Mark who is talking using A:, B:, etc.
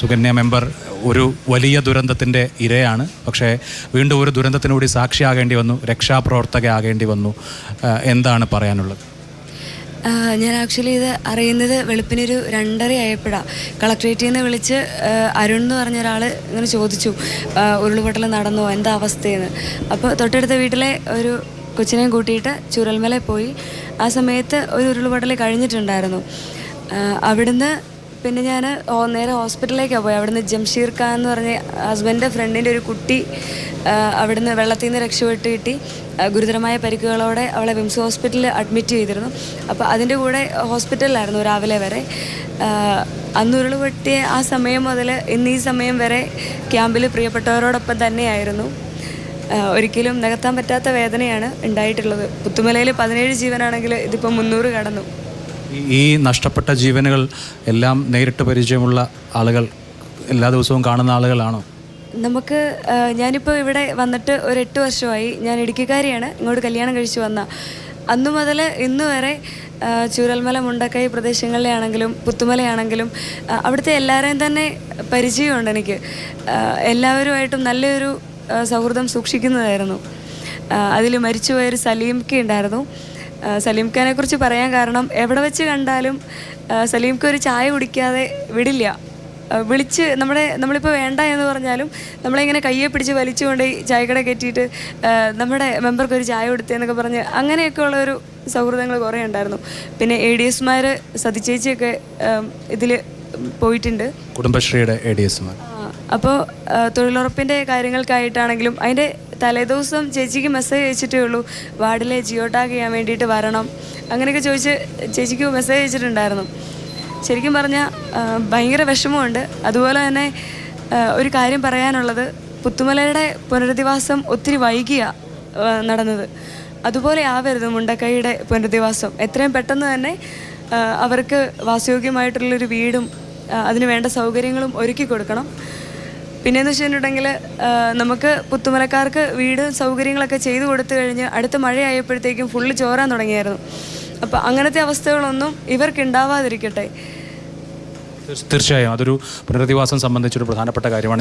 A: Sukanya member ഒരു വലിയ ദുരന്തത്തിന്റെ ഇരയാണ്. പക്ഷേ വീണ്ടും ഒരു ദുരന്തത്തിനുകൂടി സാക്ഷിയാകേണ്ടി വന്നു രക്ഷാപ്രവർത്തക രക്ഷാപ്രവർത്തകയാകേണ്ടി വന്നു. എന്താണ് പറയാനുള്ളത്?
B: ഞാൻ ആക്ച്വലി ഇത് അറിയുന്നത് വെളുപ്പിനൊരു രണ്ടര ആയപ്പോഴാണ് കളക്ട്രേറ്റിൽ നിന്ന് വിളിച്ച് അരുൺ എന്ന് പറഞ്ഞ ഒരാൾ ഇങ്ങനെ ചോദിച്ചു ഉരുളുപൊട്ടൽ നടന്നോ എന്താ അവസ്ഥയെന്ന്. അപ്പോൾ തൊട്ടടുത്ത വീട്ടിലെ ഒരു കൊച്ചിനെയും കൂട്ടിയിട്ട് ചുരൽമല പോയി. ആ സമയത്ത് ഒരു ഉരുളുപൊട്ടൽ കഴിഞ്ഞിട്ടുണ്ടായിരുന്നു. അവിടുന്ന് പിന്നെ ഞാൻ നേരെ ഹോസ്പിറ്റലിലേക്കാണ് പോയി. അവിടുന്ന് ജംഷീർ ഖാൻ എന്ന് പറഞ്ഞ ഹസ്ബൻഡിന്റെ ഫ്രണ്ടിന്റെ ഒരു കുട്ടി അവിടുന്ന് വെള്ളത്തിൽ നിന്ന് രക്ഷപ്പെട്ട് കിട്ടി. ഗുരുതരമായ പരിക്കുകളോടെ അവളെ വിംസ് ഹോസ്പിറ്റലിൽ അഡ്മിറ്റ് ചെയ്തിരുന്നു. അപ്പോൾ അതിന്റെ കൂടെ ഹോസ്പിറ്റലിലായിരുന്നു രാവിലെ വരെ. ആ, അന്ന് ഉരുളുപൊട്ടിയ ആ സമയം മുതൽ ഇന്ന് ഈ സമയം വരെ ക്യാമ്പിൽ പ്രിയപ്പെട്ടവരോടൊപ്പം തന്നെയായിരുന്നു. ഒരിക്കലും നികത്താൻ പറ്റാത്ത വേദനയാണ് ഉണ്ടായിട്ടുള്ളത്. പുത്തുമലയിൽ പതിനേഴ് ജീവനാണെങ്കിൽ ഇതിപ്പോൾ മുന്നൂറ് കടന്നു.
A: ഈ- നഷ്ടപ്പെട്ട ജീവനുകൾ എല്ലാം നേരിട്ട് പരിചയമുള്ള ആളുകൾ എല്ലാ ദിവസവും കാണുന്ന ആളുകളാണോ?
B: നമുക്ക് ഞാനിപ്പോൾ ഇവിടെ വന്നിട്ട് ഒരു എട്ട് വർഷമായി ഞാൻ ഇടുക്കിക്കാരിയാണ്. ഇങ്ങോട്ട് കല്യാണം കഴിച്ചു വന്ന. അന്നു മുതൽ ഇന്ന് വരെ ചൂരൽമല മുണ്ടക്കൈ പ്രദേശങ്ങളിലാണെങ്കിലും പുത്തുമലയാണെങ്കിലും ആ, അവിടുത്തെ എല്ലാവരെയും തന്നെ പരിചയമുണ്ട് എനിക്ക്. എല്ലാവരുമായിട്ടും നല്ലൊരു സൗഹൃദം സൂക്ഷിക്കുന്നതായിരുന്നു. അതിൽ മരിച്ചുപോയൊരു സലീംക്ക് ഉണ്ടായിരുന്നു. സലീം ഖാനെ കുറിച്ച് പറയാൻ കാരണം എവിടെ വെച്ച് കണ്ടാലും സലീം സലീംക്ക് ഒരു ചായ കുടിക്കാതെ വിടില്ല. വിളിച്ച് നമ്മുടെ നമ്മളിപ്പോൾ വേണ്ട എന്ന് പറഞ്ഞാലും നമ്മളിങ്ങനെ കയ്യെ പിടിച്ച് വലിച്ചുകൊണ്ട് ചായക്കട കയറ്റിയിട്ട് നമ്മുടെ മെമ്പർക്ക് ഒരു ചായ കൊടുത്തതെന്നൊക്കെ പറഞ്ഞ് അങ്ങനെയൊക്കെ ഉള്ളൊരു സൗഹൃദങ്ങൾ കുറേ ഉണ്ടായിരുന്നു. പിന്നെ എ ഡി എസ്മാർ സതിച്ചേച്ചിയൊക്കെ ഇതിൽ പോയിട്ടുണ്ട്.
A: കുടുംബശ്രീയുടെ എ ഡി എസ്മാർ
B: അപ്പോൾ തൊഴിലുറപ്പിന്റെ കാര്യങ്ങൾക്കായിട്ടാണെങ്കിലും അതിന്റെ തലേദിവസം ചേച്ചിക്ക് മെസ്സേജ് അയച്ചിട്ടേ ഉള്ളൂ. വാർഡിലെ ജിയോ ടാഗ് ചെയ്യാൻ വേണ്ടിയിട്ട് വരണം. അങ്ങനെയൊക്കെ ചോദിച്ച് ചേച്ചിക്ക് മെസ്സേജ് അയച്ചിട്ടുണ്ടായിരുന്നു. ശരിക്കും പറഞ്ഞാൽ ഭയങ്കര വിഷമമുണ്ട്. അതുപോലെ തന്നെ ഒരു കാര്യം പറയാനുള്ളത്. പുത്തുമലയുടെ പുനരധിവാസം ഒത്തിരി വൈകിയ നടന്നത്. അതുപോലെ ആവരുത് മുണ്ടക്കൈയുടെ പുനരധിവാസം. എത്രയും പെട്ടെന്ന് തന്നെ അവർക്ക് വാസയോഗ്യമായിട്ടുള്ളൊരു വീടും അതിന് വേണ്ട സൗകര്യങ്ങളും ഒരുക്കി കൊടുക്കണം. പിന്നെയെന്ന് വെച്ചിട്ടുണ്ടെങ്കിൽ നമുക്ക് പുത്തുമലക്കാർക്ക് വീട് സൗകര്യങ്ങളൊക്കെ ചെയ്തു കൊടുത്തു കഴിഞ്ഞ് അടുത്ത മഴയായപ്പോഴത്തേക്കും ഫുള്ള് ചോരാൻ തുടങ്ങിയായിരുന്നു. അപ്പോൾ അങ്ങനത്തെ അവസ്ഥകളൊന്നും ഇവർക്ക് ഉണ്ടാവാതിരിക്കട്ടെ.
A: തീർച്ചയായും അതൊരു പുനരധിവാസം സംബന്ധിച്ചൊരു പ്രധാനപ്പെട്ട കാര്യമാണ്.